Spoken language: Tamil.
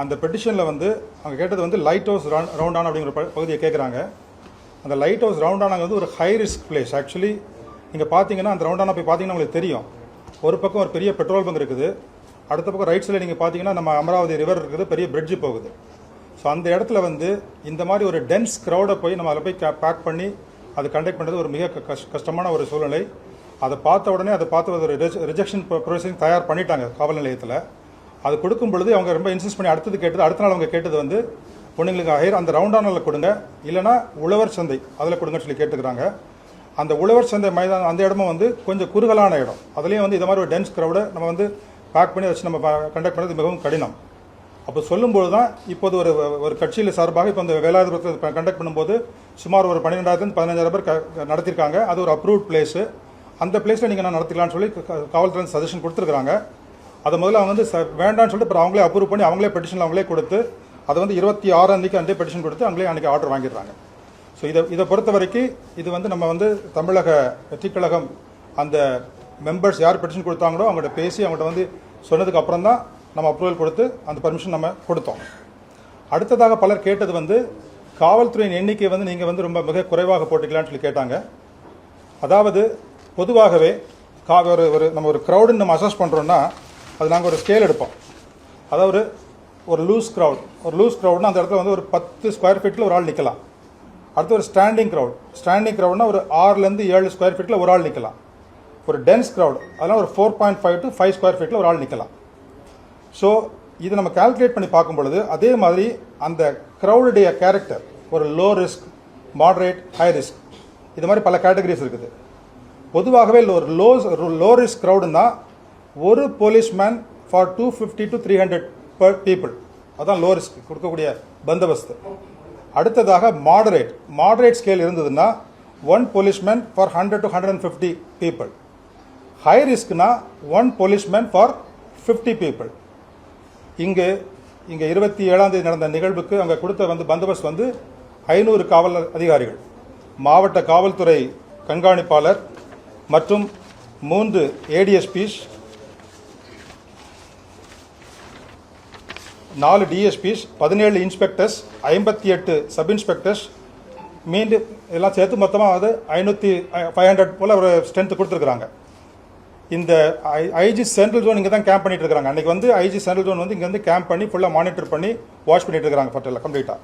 அந்த பெட்டிஷனில் வந்து அவங்க கேட்டது வந்து லைட் ஹவுஸ் ரவுண்டான் அப்படிங்கிற ப- பகுதியை கேட்குறாங்க அந்த லைட் ஹவுஸ் ரவுண்டானாங்க வந்து ஒரு ஹை ரிஸ்க் பிளேஸ் ஆக்சுவலி நீங்கள் பார்த்தீங்கன்னா அந்த ரவுண்டானா போய் பார்த்தீங்கன்னா உங்களுக்கு தெரியும். ஒரு பக்கம் ஒரு பெரிய பெட்ரோல் பங்க் இருக்குது. அடுத்த பக்கம் ரைட் சைடில் நீங்கள் பார்த்தீங்கன்னா நம்ம அமராவதி ரிவர் இருக்குது பெரிய பிரிட்ஜு போகுது. ஸோ அந்த இடத்துல வந்து இந்த மாதிரி ஒரு டென்ஸ் க்ரௌடை போய் நம்ம அதில் போய் பேக் பண்ணி அது கண்டக்ட் பண்ணுறது ஒரு மிக க- கஷ்டமான ஒரு சூழ்நிலை. அதை பார்த்த உடனே அதை பார்த்து ஒரு ரிஜெக்ஷன் ப்ரொசீஜர் தயார் பண்ணிட்டாங்க காவல் நிலையத்தில். அது கொடுக்கும் பொழுது அவங்க ரொம்ப இன்சிஸ்ட் பண்ணி அடுத்தது கேட்டது அடுத்த நாள் அவங்க கேட்டது வந்து பொண்ணுங்களுக்கு ஹையர் அந்த ரவுண்டானில் கொடுங்க. இல்லைனா உழவர் சந்தை அதில் கொடுங்கன்னு சொல்லி கேட்டுக்கிறாங்க. அந்த உழவர் சந்தை மைதானம் அந்த இடமும் வந்து கொஞ்சம் குறுகலான இடம். அதுலேயும் வந்து இது மாதிரி ஒரு டென்ஸ் க்ரௌடை நம்ம வந்து பேக் பண்ணி வச்சு நம்ம கண்டக்ட் பண்ணுறது மிகவும் கடினம். அப்போ சொல்லும்போது தான் இப்போது ஒரு ஒரு கட்சியில் சார்பாக இப்போ இந்த வேலாயுதபுரத்தில் கண்டக்ட் பண்ணும்போது சுமார் ஒரு பன்னிரெண்டாயிரத்து பதினஞ்சாயிரம் பேர் க- நடத்தியிருக்காங்க. அது ஒரு அப்ரூவ்ட் பிளேஸு அந்த பிளேஸில் நீங்கள் நான் நடத்திக்கலாம்னு சொல்லி காவல்துறை சஜஷன் கொடுத்துருக்குறாங்க. அதை முதல்ல அவங்க வந்து வேண்டாம்னு சொல்லிட்டு அப்புறம் அவங்களே அப்ரூவ் பண்ணி அவங்களே பெட்டிஷன் அவங்களே கொடுத்து அதை வந்து இருபத்தி ஆறாம் தேதிக்கு பெட்டிஷன் கொடுத்து அவங்களே அன்றைக்கி ஆர்டர் வாங்கிடுறாங்க. ஸோ இதை இதை பொறுத்த வரைக்கும் இது வந்து நம்ம வந்து தமிழக வெற்றிக்கழகம் அந்த மெம்பர்ஸ் யார் பெட்டிஷன் கொடுத்தாங்களோ அவங்கள்ட்ட பேசி அவங்கள்ட்ட வந்து சொன்னதுக்கு அப்புறம் தான் நம்ம அப்ரூவல் கொடுத்து அந்த பர்மிஷன் நம்ம கொடுத்தோம். அடுத்ததாக பலர் கேட்டது வந்து காவல்துறையின் எண்ணிக்கை வந்து நீங்கள் வந்து ரொம்ப மிக குறைவாக போட்டுக்கலாம்னு சொல்லி கேட்டாங்க. அதாவது பொதுவாகவே கா ஒரு ஒரு நம்ம ஒரு க்ரௌடுன்னு நம்ம அசஸ் பண்ணுறோன்னா அது நாங்கள் ஒரு ஸ்கேல் எடுப்போம். அதாவது ஒரு லூஸ் க்ரௌட் ஒரு லூஸ் க்ரௌட்னா அந்த இடத்துல வந்து ஒரு பத்து ஸ்கொயர் ஃபீட்டில் ஒரு ஆள் நிற்கலாம் அடுத்து ஒரு ஸ்டாண்டிங் க்ரௌட் ஸ்டாண்டிங் க்ரௌட்னா ஒரு ஆறுலேருந்து ஏழு ஸ்கொயர் ஃபீட்டில் ஒரு ஆள் நிற்கலாம் ஒரு டென்ஸ் க்ரௌட் அதெல்லாம் ஒரு four point five to five square ஃபீட்டில் ஒரு ஆள் நிற்கலாம் ஸோ இது நம்ம கால்குலேட் பண்ணி பார்க்கும் பொழுது அதே மாதிரி அந்த க்ரௌடுடைய கேரக்டர் ஒரு low risk moderate high risk இது மாதிரி பல கேட்டகரிஸ் இருக்குது. பொதுவாகவே ஒரு லோ லோ ரிஸ்க் க்ரௌடுன்னா ஒரு policeman for two fifty to three hundred per people அதான் லோ ரிஸ்க் கொடுக்கக்கூடிய பந்தோபஸ்து. அடுத்ததாக மாடரேட் மாடரேட் ஸ்கேல் இருந்ததுன்னா one policeman for hundred to hundred and fifty people high ரிஸ்க்னா one policeman for fifty people இங்கு இங்கே இருபத்தி ஏழாம் தேதி நடந்த நிகழ்வுக்கு அங்கே கொடுத்த வந்து பந்தோபஸ்த் வந்து ஐநூறு காவல் அதிகாரிகள். மாவட்ட காவல்துறை கண்காணிப்பாளர் மற்றும் மூன்று ஏடிஎஸ்பிஸ் நாலு டிஎஸ்பிஸ் பதினேழு இன்ஸ்பெக்டர்ஸ் ஐம்பத்தி எட்டு சப் இன்ஸ்பெக்டர்ஸ் மீண்டும் எல்லாம் சேர்த்து மொத்தமாக வந்து ஐநூற்றி ஃபைவ் ஹண்ட்ரட் போல் ஒரு ஸ்ட்ரென்த் கொடுத்துருக்குறாங்க. இந்த ஐ ஐஜி சென்ட்ரல் ஜோன் இங்கே தான் கேம்ப் பண்ணிட்டு இருக்காங்க. அன்றைக்கி வந்து ஐஜி சென்ட்ரல் ஜோன் வந்து இங்கே வந்து கேம்ப் பண்ணி ஃபுல்லாக மானிட்டர் பண்ணி வாட்ச் பண்ணிட்டு இருக்காங்க ஃபர்ட்டில் கம்ப்ளீட்டாக